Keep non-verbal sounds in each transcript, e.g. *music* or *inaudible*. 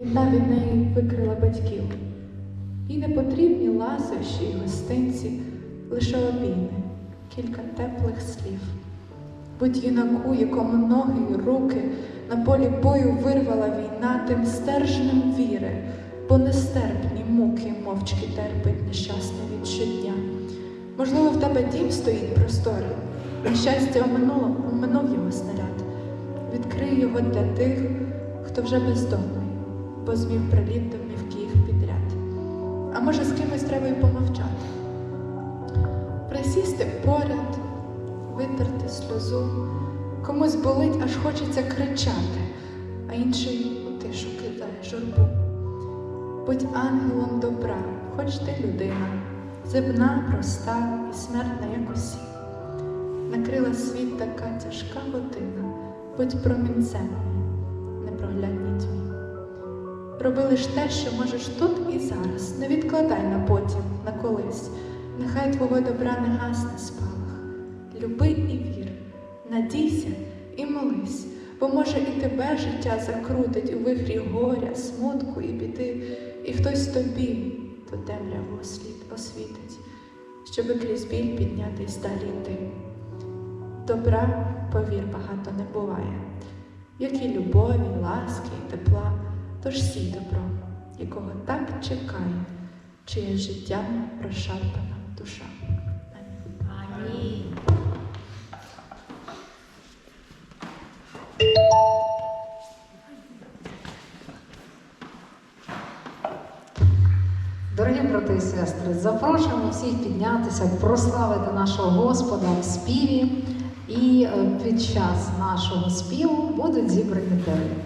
Війна від неї викрила батьків. І не потрібні ласощі й гостинці, лише обійми, кілька теплих слів. Будь юнаку, якому ноги й руки на полі бою вирвала війна тим стержнем віри, бо нестерпні муки мовчки терпить нещасне від щодня. Можливо, в тебе дім стоїть просторий, на щастя оминуло, оминув його снаряд. Відкрий його для тих, хто вже бездомний, бо змів домівки їх підряд. А може, з кимось треба й помовчати, присісти поряд, витерти сльозу, комусь болить, аж хочеться кричати, а інший у тишу кидає журбу. Будь ангелом добра, хоч ти людина, земна, проста і смертна, як усі. Накрила світ така тяжка година, будь промінцем, непроглядній тьмі. Роби лиш те, що можеш тут і зараз. Не відкладай на потім, на колись. Нехай твого добра не гасне спалах. Люби і вір, надійся і молись, бо може і тебе життя закрутить у вихрі горя, смутку і біди, і хтось тобі ту темряву освітить, щоби крізь біль піднятись далі йти. Добра, повір, багато не буває, як і любові, ласки і тепла, тож сій добро, якого так чекає, чиє життям розшарпана душа. Амінь. Дорогі брати і сестри, запрошуємо всіх піднятися, прославити нашого Господа в співі. І е, під час нашого співу будуть зібрані дари.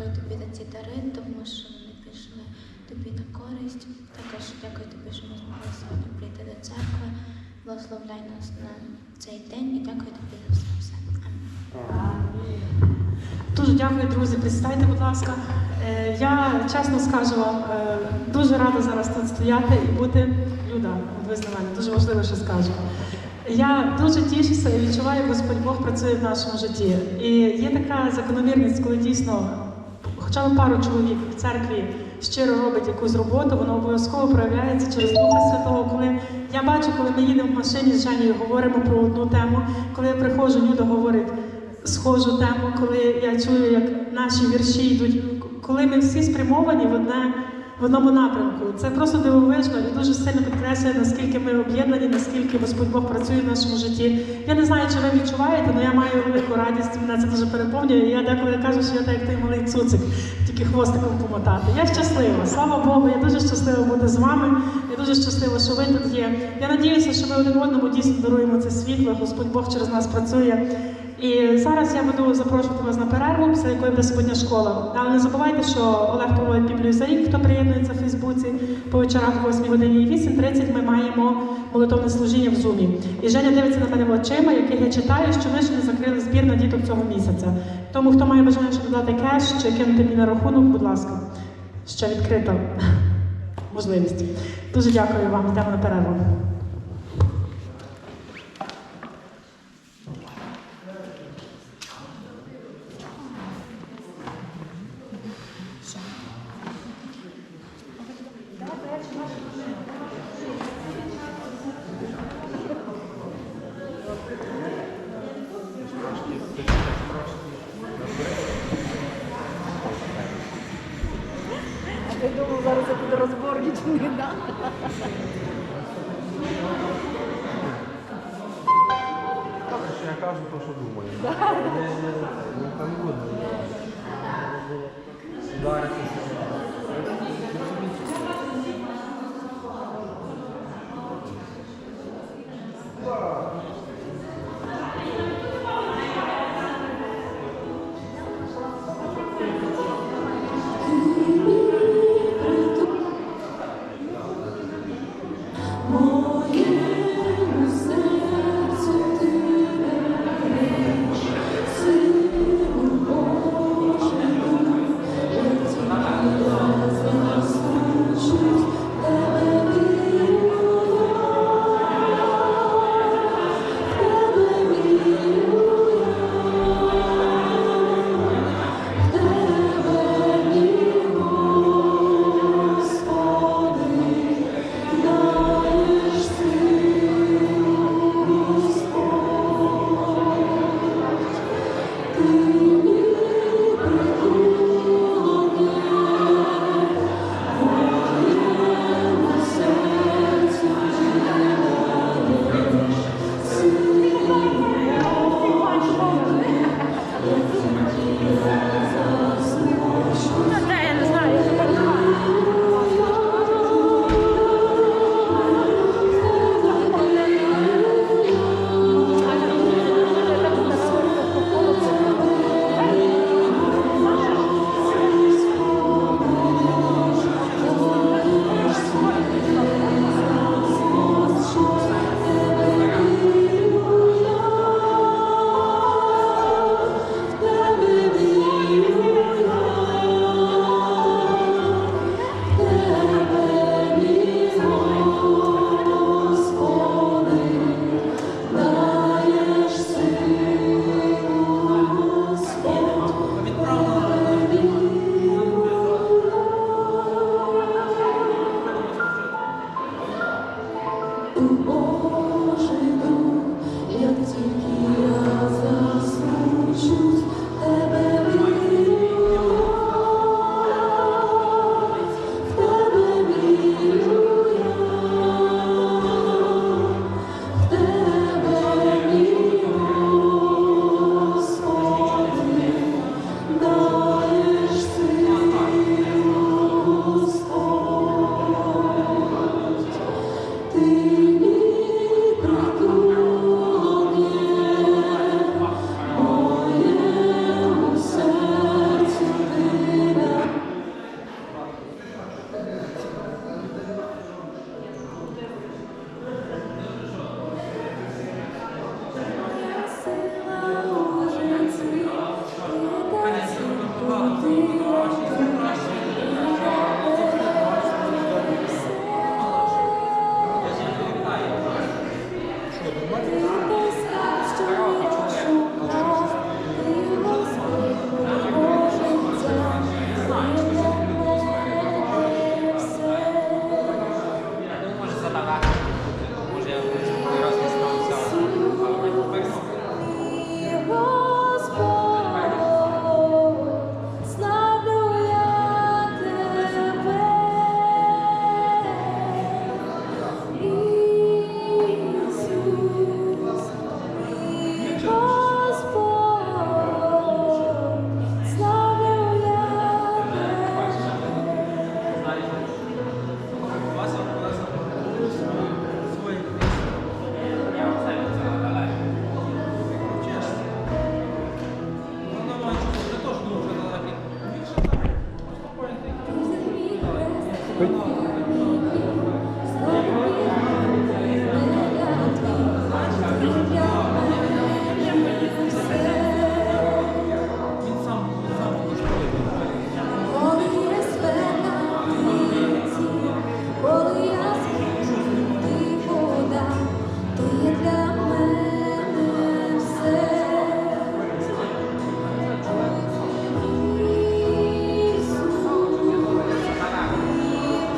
дякую тобі за ці дари, тому що вони пішли тобі на користь. Також дякую тобі, що ми змогли сьогодні прийти до церкви. Благословляй нас на цей день і дякую тобі за все. все. Дуже дякую, друзі. Представте, будь ласка. Е, Я чесно скажу вам, е, дуже рада зараз тут стояти і бути Люда. Ви з дуже важливо, що скажу. Я дуже тішуся і відчуваю, Господь Бог працює в нашому житті. І є така закономірність, коли дійсно, хоча пару чоловік в церкві щиро робить якусь роботу, воно обов'язково проявляється через Духа Святого. Коли я бачу, коли ми їдемо в машині з Женією, говоримо про одну тему, коли я приходжу, Люда говорить схожу тему, коли я чую, як наші вірші йдуть, коли ми всі спрямовані в одне в одному напрямку. Це просто дивовижно і дуже сильно підкреслює, наскільки ми об'єднані, наскільки Господь Бог працює в нашому житті. Я не знаю, чи ви відчуваєте, але я маю велику радість, мене це дуже переповнює. Я деколи кажу, що я так як той малий цуцик, тільки хвостиком помотати. Я щаслива, слава Богу, я дуже щаслива бути з вами. Я дуже щаслива, що ви тут є. Я надіюся, що ми один одному дійсно даруємо це світло. Господь Бог через нас працює. І зараз я буду запрошувати вас на перерву, після якої суботня школа. Але не забувайте, що Олег проводить Біблію за рік, хто приєднується в Фейсбуці по вечорах о 8 годині і 8.30 ми маємо молитовне служіння в Зумі. І Женя дивиться на мене очима, яких я читаю, що ми ще не закрили збір на діток цього місяця. Тому хто має бажання ще додати кеш чи кинути мені на рахунок, будь ласка, ще відкрита *laughs* можливість. Дуже дякую вам, йдемо на перерву. Я думаю, зараз я буду розборнічний, да? Я кажу, то що думаю. Ну, там не буде. Удариться Ooh.